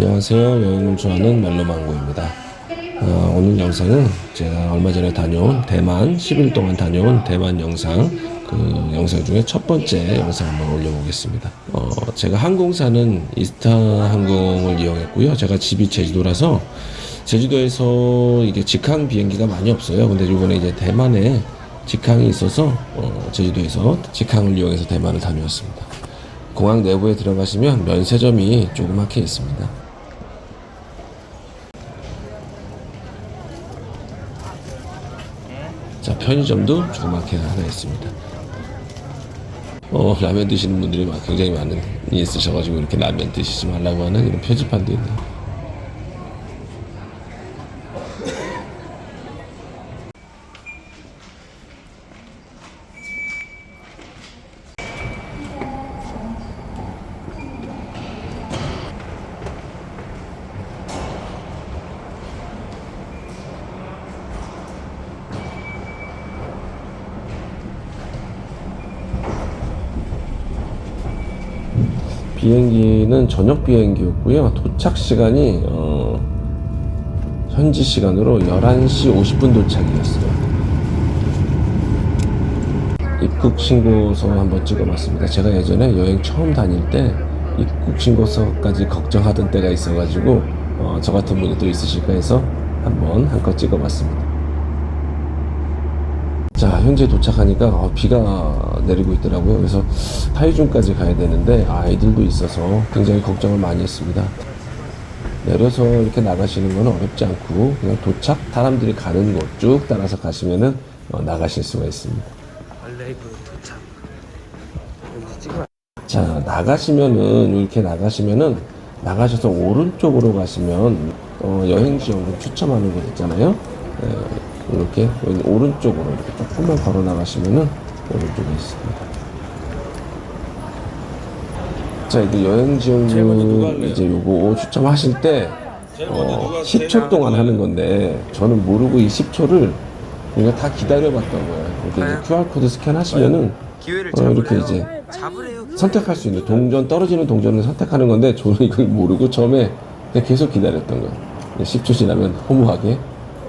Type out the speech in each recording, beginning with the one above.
안녕하세요. 여행을 좋아하는 멜로망고입니다. 어, 오늘 영상은 제가 얼마 전에 다녀온 대만 10일 동안 다녀온 대만 영상 그 영상 중에 첫 번째 영상 한번 올려보겠습니다. 어, 제가 항공사는 이스타 항공을 이용했고요. 제가 집이 제주도라서 제주도에서 이게 직항 비행기가 많이 없어요. 근데 이번에 이제 대만에 직항이 있어서 어, 제주도에서 직항을 이용해서 대만을 다녀왔습니다. 공항 내부에 들어가시면 면세점이 조그맣게 있습니다. 자, 편의점도 조그맣게 하나 있습니다. 어, 라면 드시는 분들이 막 굉장히 많은 있으셔가지고 이렇게 라면 드시지 말라고 하는 이런 표지판도 있네요. 비행기는 저녁 비행기였고요. 도착 시간이 어, 현지 시간으로 11시 50분 도착이었어요. 입국 신고서 한번 찍어봤습니다. 제가 예전에 여행 처음 다닐 때 입국 신고서까지 걱정하던 때가 있어가지고 어, 저 같은 분이 또 있으실까 해서 한번 한껏 찍어봤습니다. 자, 현재 도착하니까 어, 비가 내리고 있더라고요. 그래서 타이중까지 가야 되는데 아이들도 있어서 굉장히 걱정을 많이 했습니다. 내려서 이렇게 나가시는 건 어렵지 않고 그냥 도착 사람들이 가는 곳 쭉 따라서 가시면은 어, 나가실 수가 있습니다. 알레이브 도착. 여기 찍어. 자 나가시면은 이렇게 나가시면은 나가셔서 오른쪽으로 가시면 어, 여행지원금 추첨하는 곳 있잖아요. 예, 이렇게 오른쪽으로 이렇게 조금만 걸어 나가시면은 오른쪽에 있습니다. 자 이게 여행 지원금 이제 요거 추첨하실 때 어, 10초 동안 하는 건데 저는 모르고 이 10초를 그냥 다 기다려봤던 거예요. 이렇게 이제 QR 코드 스캔하시면은 어, 이렇게 이제. 선택할 수 있는 동전 떨어지는 동전을 선택하는 건데 저는 이걸 모르고 처음에 계속 기다렸던 거예요. 10초 지나면 허무하게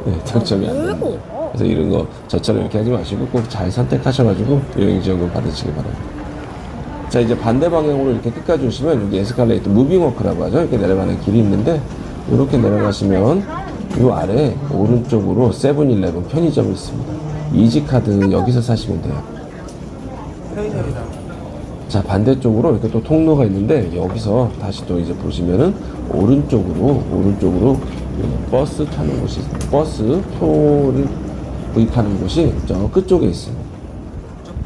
네, 당첨이 안 거예요. 그래서 이런 거 저처럼 이렇게 하지 마시고 꼭 잘 선택하셔가지고 여행 지원금 받으시기 바랍니다. 자 이제 반대 방향으로 이렇게 끝까지 오시면 여기 에스컬레이터 무빙워크라고 하죠. 이렇게 내려가는 길이 있는데 이렇게 내려가시면 이 아래 오른쪽으로 세븐일레븐 편의점이 있습니다. 이지카드 여기서 사시면 돼요. 편의점이다. 자 반대쪽으로 이렇게 또 통로가 있는데 여기서 다시 또 이제 보시면은 오른쪽으로 오른쪽으로 이 버스 타는 곳이. 버스 표를 구입하는 곳이 저 끝쪽에 있습니다.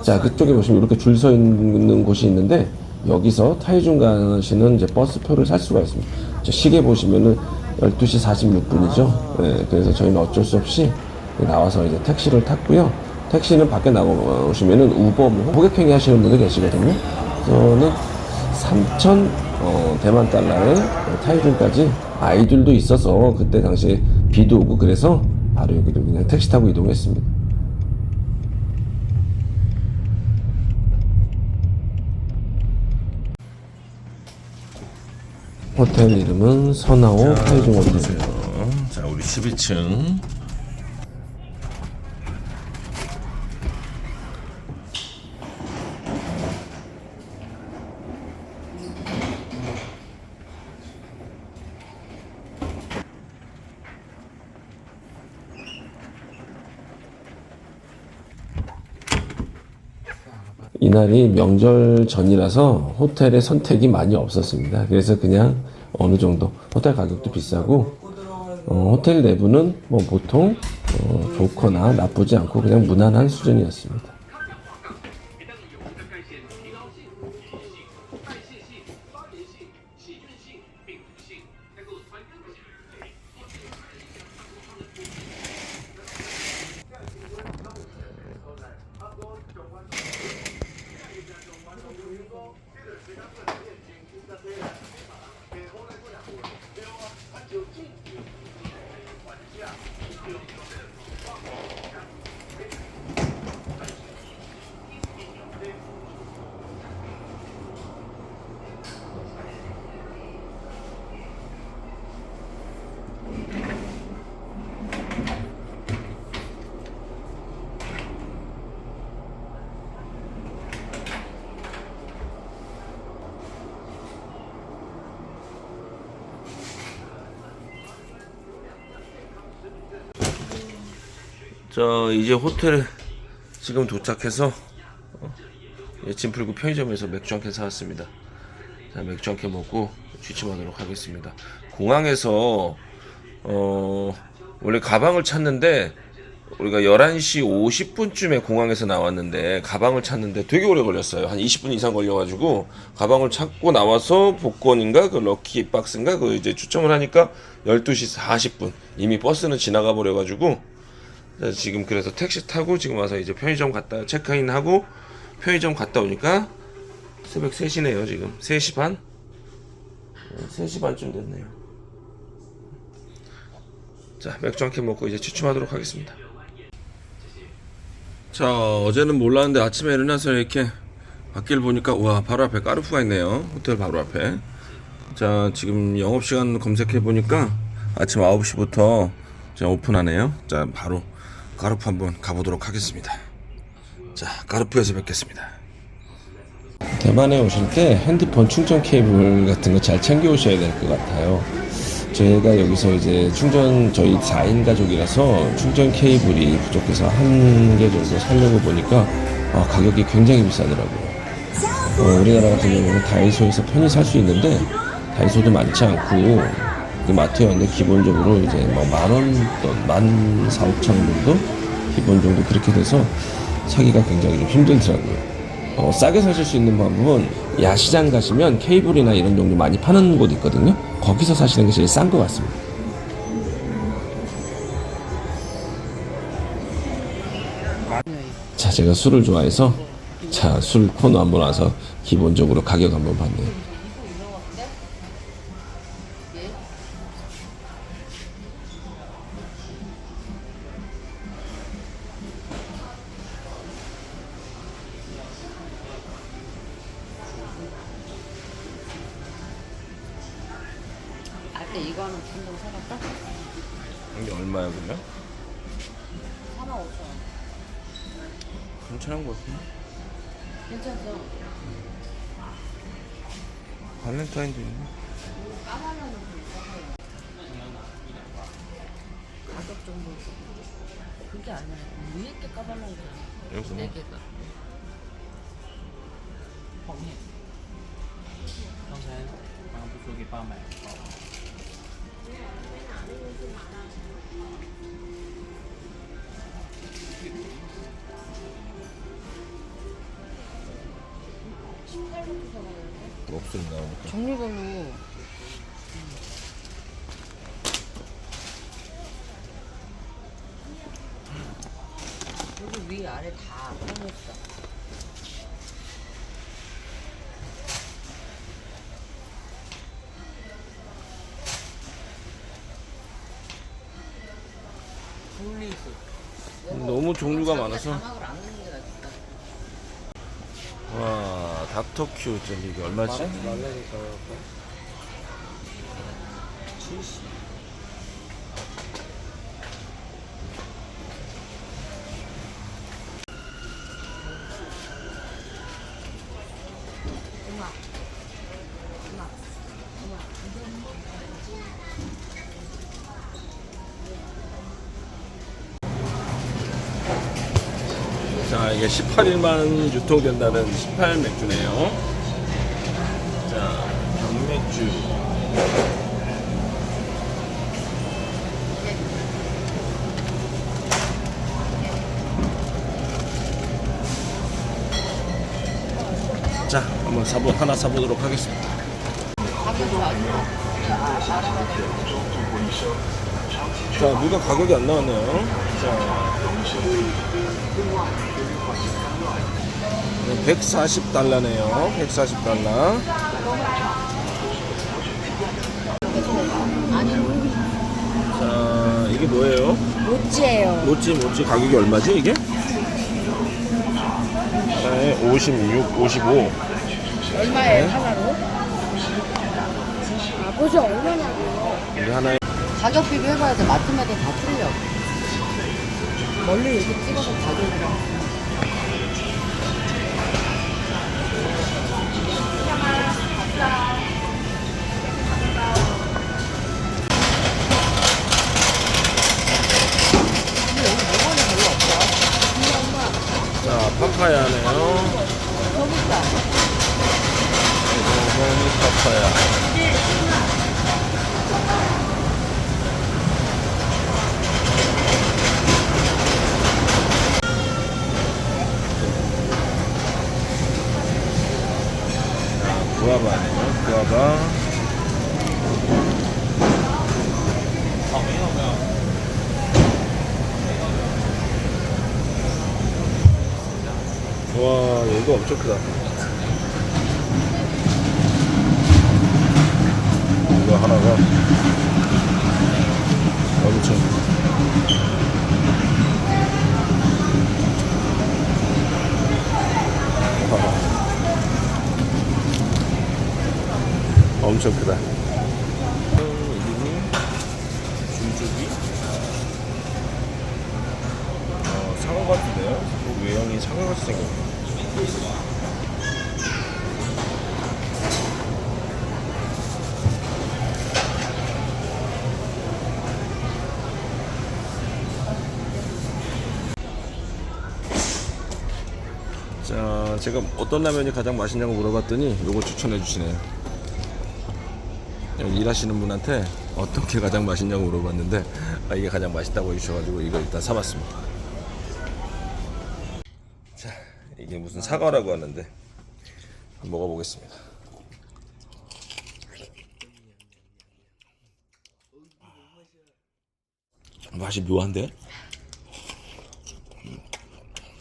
자 그쪽에 보시면 이렇게 줄 서 있는 곳이 있는데 여기서 타이중 가시는 이제 버스 표를 살 수가 있습니다. 저 시계 보시면은 12시 46분이죠. 네, 그래서 저희는 어쩔 수 없이 나와서 이제 택시를 탔고요. 택시는 밖에 나오시면은 우버 뭐 호객행위 하시는 분들 계시거든요. 저는 3천 어, 대만 달러에 타이중까지 아이들도 있어서 그때 당시에 비도 오고 그래서 바로 여기로 그냥 택시 타고 이동했습니다. 호텔 이름은 선하오 타이중 호텔. 자, 우리 12층. 이날이 명절 전이라서 호텔에 선택이 많이 없었습니다. 그래서 그냥 어느 정도 호텔 가격도 비싸고 어, 호텔 내부는 뭐 보통 어, 좋거나 나쁘지 않고 그냥 무난한 수준이었습니다. Gracias. 저 이제 호텔 지금 도착해서 어, 짐 풀고 편의점에서 맥주 한 캔 사왔습니다. 자, 맥주 한 캔 먹고 취침하도록 하겠습니다. 공항에서 어 원래 가방을 찾는데 우리가 11시 50분쯤에 공항에서 나왔는데 가방을 찾는데 되게 오래 걸렸어요. 한 20분 이상 걸려가지고 가방을 찾고 나와서 복권인가 그 럭키 박스인가 그 이제 추첨을 하니까 12시 40분 이미 버스는 지나가 버려가지고 지금 그래서 택시 타고 지금 와서 이제 편의점 갔다 체크인 하고 편의점 갔다 오니까 새벽 3시네요 지금. 3시 반? 네, 3시 반쯤 됐네요. 자 맥주 한 캔 먹고 이제 취침하도록 하겠습니다. 자 어제는 몰랐는데 아침에 일어나서 이렇게 밖을 보니까 와 바로 앞에 까르푸가 있네요. 호텔 바로 앞에. 자 지금 영업시간 검색해 보니까 아침 9시부터 자 오픈하네요. 자 바로 까르푸 한번 가보도록 하겠습니다. 자 까르푸에서 뵙겠습니다. 대만에 오실 때 핸드폰 충전 케이블 같은 거 잘 챙겨 오셔야 될 것 같아요. 저희가 여기서 이제 충전 저희 4인 가족이라서 충전 케이블이 부족해서 한 개 정도 살려고 보니까 어, 가격이 굉장히 비싸더라고요. 어, 우리나라 같은 경우는 다이소에서 편히 살 수 있는데 다이소도 많지 않고 그 마트에 왔는데 기본적으로 이제 뭐 만원 만 사오천 정도 기본 정도 그렇게 돼서 사기가 굉장히 좀 힘들더라고요. 어, 싸게 사실 수 있는 방법은 야시장 가시면 케이블이나 이런 종류 많이 파는 곳 있거든요. 거기서 사시는 게 제일 싼 것 같습니다. 자, 제가 술을 좋아해서 자, 술 코너 한번 와서 기본적으로 가격 한번 봤네요. 여기서 네 개가. 泡面。刚才刚刚不说给爸买包？ 목소리 나오니까. 종류별로. 위 아래 다 꺼냈어. 음, 너무 종류가 많아서. 안 넣는 게 낫겠다. 와 닥터 큐 저기 얼마지? 70. 18일만 유통된다는 18 맥주네요. 자, 병맥주. 자, 한번 사보 하나 사보도록 하겠습니다. 자, 물가 가격이 안 나왔네요. 자, 140달러네요. 140달러. 자, 이게 뭐예요? 모찌예요. 모찌 모찌 가격이 얼마지 이게? 네, 56, 55. 얼마예요 하나로? 아버지 얼마냐고요? 이게 하나에 가격 비교해봐야 돼. 마트마다 다 틀려. 멀리 이렇게 찍어서 봐줘야 돼. 자, 파파야네요. 네, 너무 파파야. 구아바네요. 구아바. 와, 이거 엄청 크다. 이거 하나가 엄청 엄청 크다. 줄줄이 어, 상어 같은데요? 그 외형이 상어 같이 생겼네. 자, 제가 어떤 라면이 가장 맛있냐고 물어봤더니 요거 추천해 주시네요. 일하시는 분한테 어떤 게 가장 맛있냐고 물어봤는데 아, 이게 가장 맛있다고 해주셔가지고 이거 일단 사봤습니다. 자, 이게 무슨 사과라고 하는데 한번 먹어보겠습니다. 맛이 묘한데?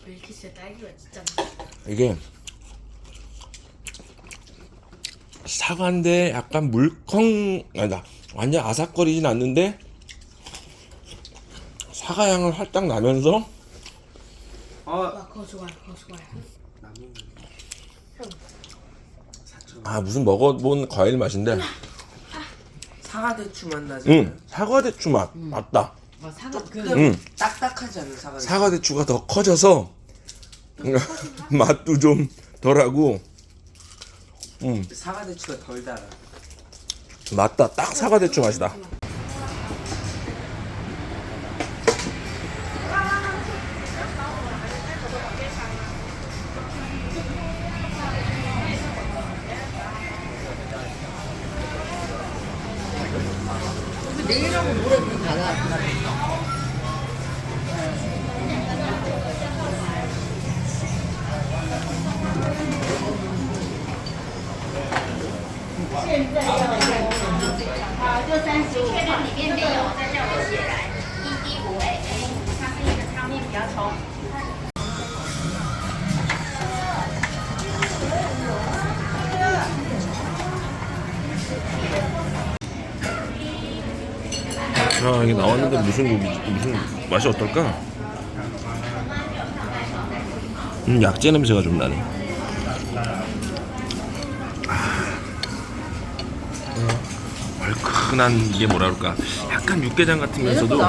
밀키스의 딸기가 진짜 이게 사과인데 약간 물컹 아니다. 완전 아삭거리진 않는데 사과 향을 살짝 나면서 와 그거 좋아요 그거 좋아요. 아 무슨 먹어본 과일 맛인데. 사과 대추 맛 나지? 응 사과 대추 맛. 맞다. 와 사과 그응 딱딱하지 않은 사과 대추. 사과 대추가 더 커져서 맛도 좀 덜하고 사과 대추가 덜 달아. 맞다. 딱 사과 대추 맛이다 자 이게 나왔는데 무슨 고기 무슨 맛이 어떨까? 음 약재 냄새가 좀 나네. 아, 얼큰한 이게 뭐라 그럴까? 약간 육개장 같으면서도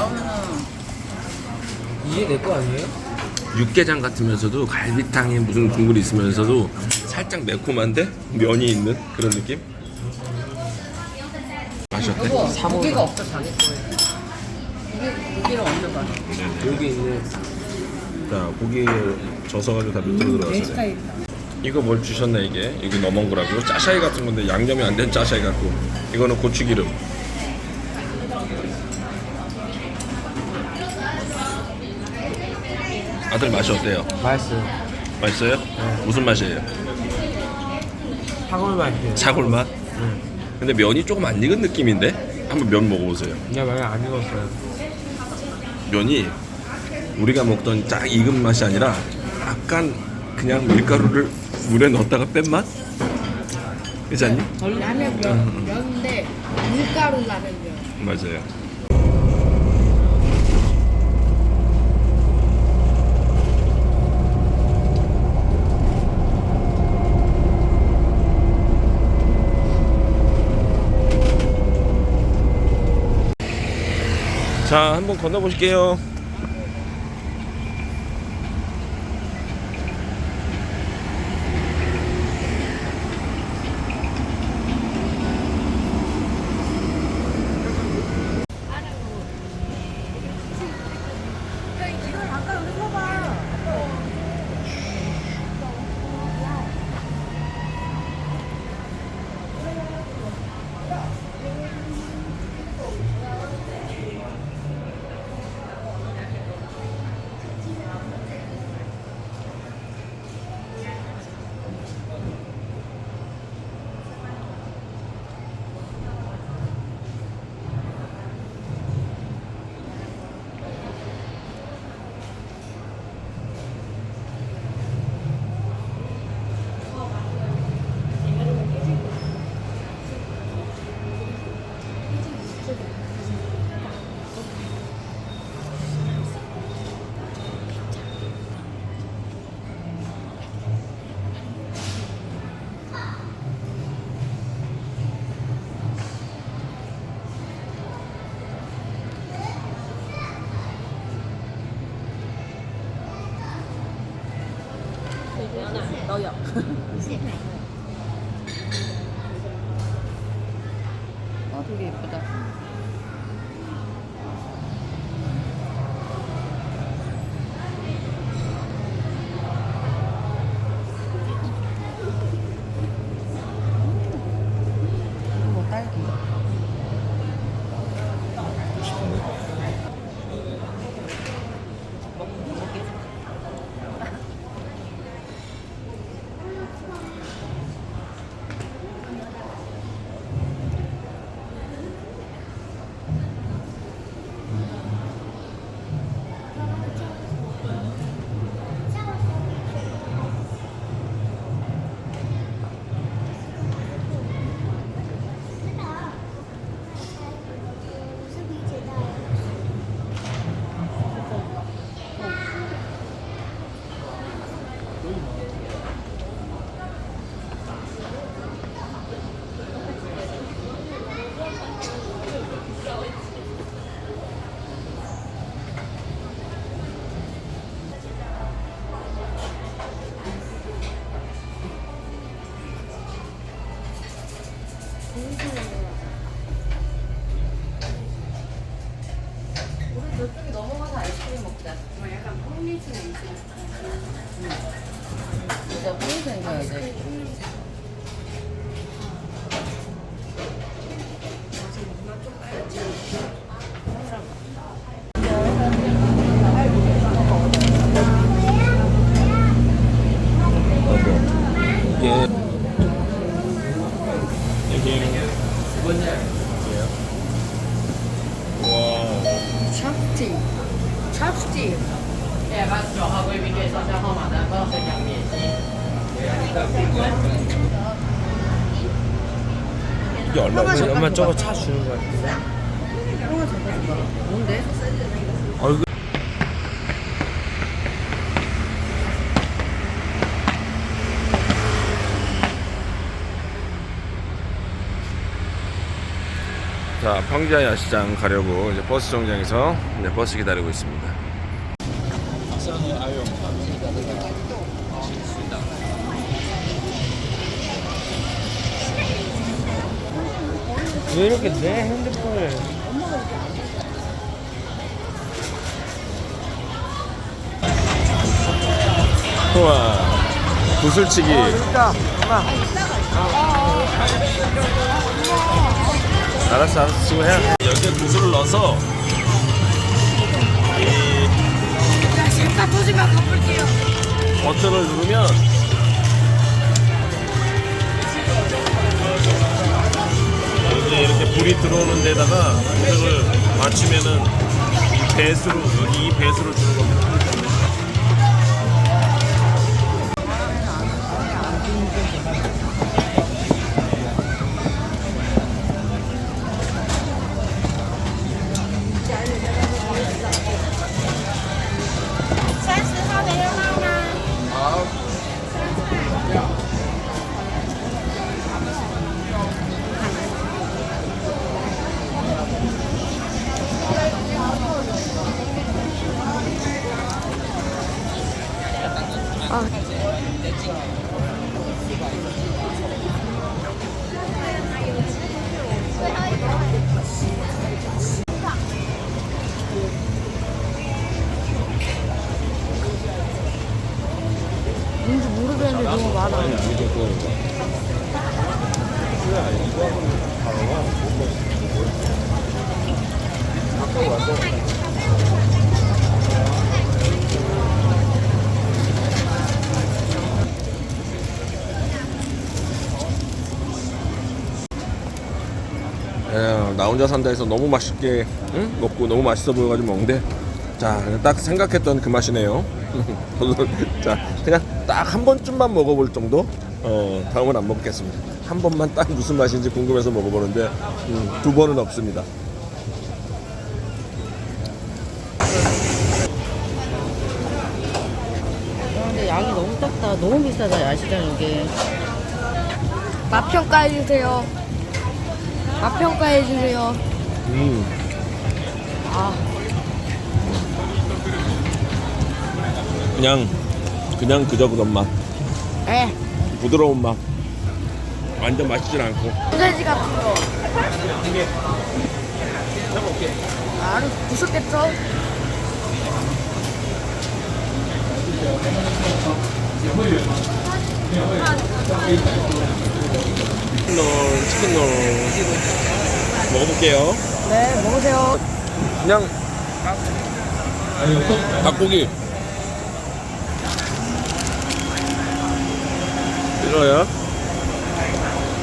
이게 내 거 아니에요? 육개장 같으면서도 갈비탕에 무슨 국물이 있으면서도 살짝 매콤한데 면이 있는 그런 느낌? 맛이 어때? 여보 고기가 없어 자기 거에 고기, 고기를 거야 여기 있네. 자 고기 져서가지고 다 밑으로 내 들어갔어요. 스타일이다 이거 뭘 주셨네 이게 이게 너먼 거라고 짜샤이 같은 건데 양념이 안 된 짜샤이 같고 이거는 고추기름 아들 맛이 어때요? 맛있어요. 맛있어요? 무슨 맛이에요? 사골 맛이에요. 사골 맛? 근데 면이 조금 안 익은 느낌인데 한번 면 먹어보세요 그냥 만약 안 익었어요. 면이 우리가 먹던 딱 익은 맛이 아니라 약간 그냥 밀가루를 물에 넣었다가 뺀 맛? 그렇지 않니? 라면 면, 면인데 밀가루 라면 면 맞아요 자 한번 건너보실게요. 찹스틱. 찹스틱. 이게 얼마지? 엄마 저거 차 주는 거 같은데. 뭔데? 자, 평자 야시장 가려고 이제 버스 정장에서 이제 버스 기다리고 있습니다. 왜 이렇게 내 핸드폰을 우와, 구슬치기. 엄마 알았어, 알았어, 지금 해. 여기에 구슬을 넣어서 잠깐 터지면 가볼게요. 버튼을 누르면 이제 이렇게 불이 들어오는 데다가 구슬을 맞추면은 이 배수로 여기 이 배수를 주는 나 혼자 산다 해서 너무 맛있게 응? 먹고 너무 맛있어 보여가지고 먹는데 자 딱 생각했던 그 맛이네요 저도 자 그냥 딱 한 번쯤만 먹어볼 정도 어 다음은 안 먹겠습니다 한 번만 딱 무슨 맛인지 궁금해서 먹어보는데 음, 두 번은 없습니다 근데 양이 너무 작다. 너무 비싸다 야시장 이게. 맛 평가해 주세요. 맛 평가해 주세요. 음. 그냥 그냥 그저 그런 맛 에 부드러운 맛. 완전 맛있진 않고. 소세지 같은 거. 아, 부셨겠죠? 치킨롤, 치킨롤. 먹어볼게요. 네, 먹으세요. 그냥 닭고기. 이거요?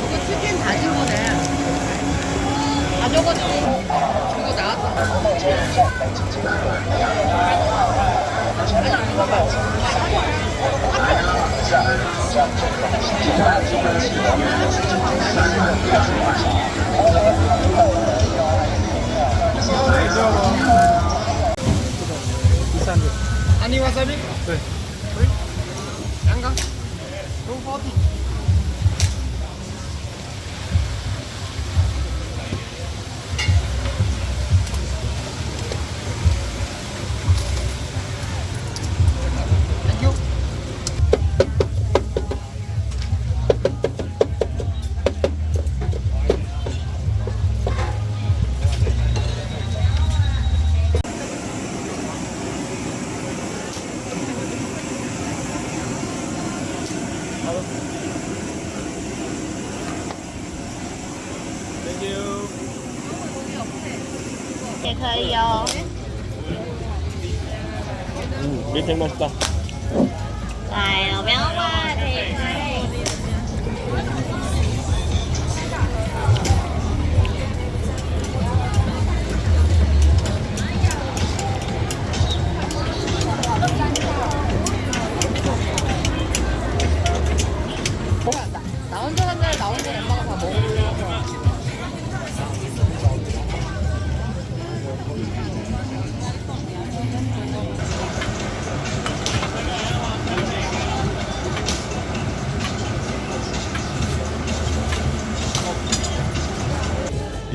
이거 치킨 다진 거네. 다 적었지. 이거 나왔다. 아니 와사비? 네. 양강? 너무 파 체크요. 음, 밑에 맛있다. 아유, 명화 나 혼자 산다나 혼자 엄마가 다 먹어.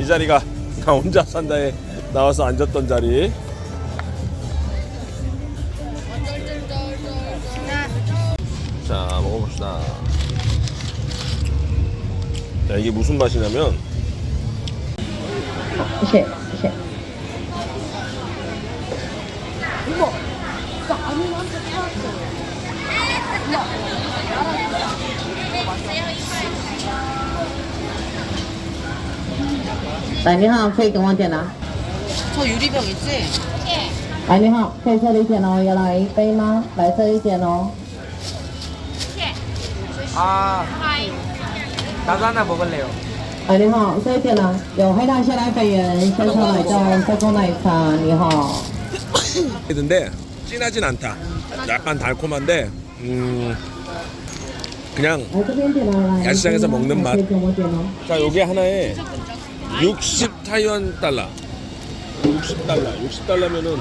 이 자리가 나 혼자 산다에 나와서 앉았던 자리. 자, 먹어봅시다. 자, 이게 무슨 맛이냐면. 이게, 이게. 이거, 이거 아무한테 팔았어요. 이거, 알았어요. 来，你好，可以跟我点拿。 저 유리병 있지? 来，你好，可以这里点哦，要来一杯吗？白色一点哦。 아. 나도 하나 먹을래요. 哎，你好，这一点呢？有黑糖鲜奶粉圆、鲜草奶冻、可口奶茶。你好。 근데 진하진 않다. 약간 달콤한데 음 그냥 来这边点哦，来。 야시장에서 먹는 맛. 可以跟我点哦。 자 요게 하나에 60 타이완 달러. 60 달러. 60 달러면은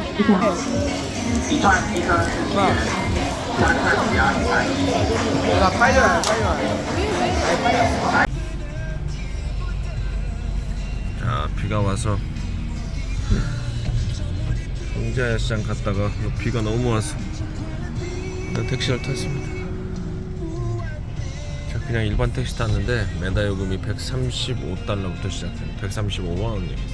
나 빨리 와요, 빨리 와요. 자 비가 와서 홍자야 시장 갔다가 비가 너무 와서 그냥 택시를 탔습니다. 자 그냥 일반 택시 탔는데 매달 요금이 135달러부터 시작해요. 135만 원이 있어요.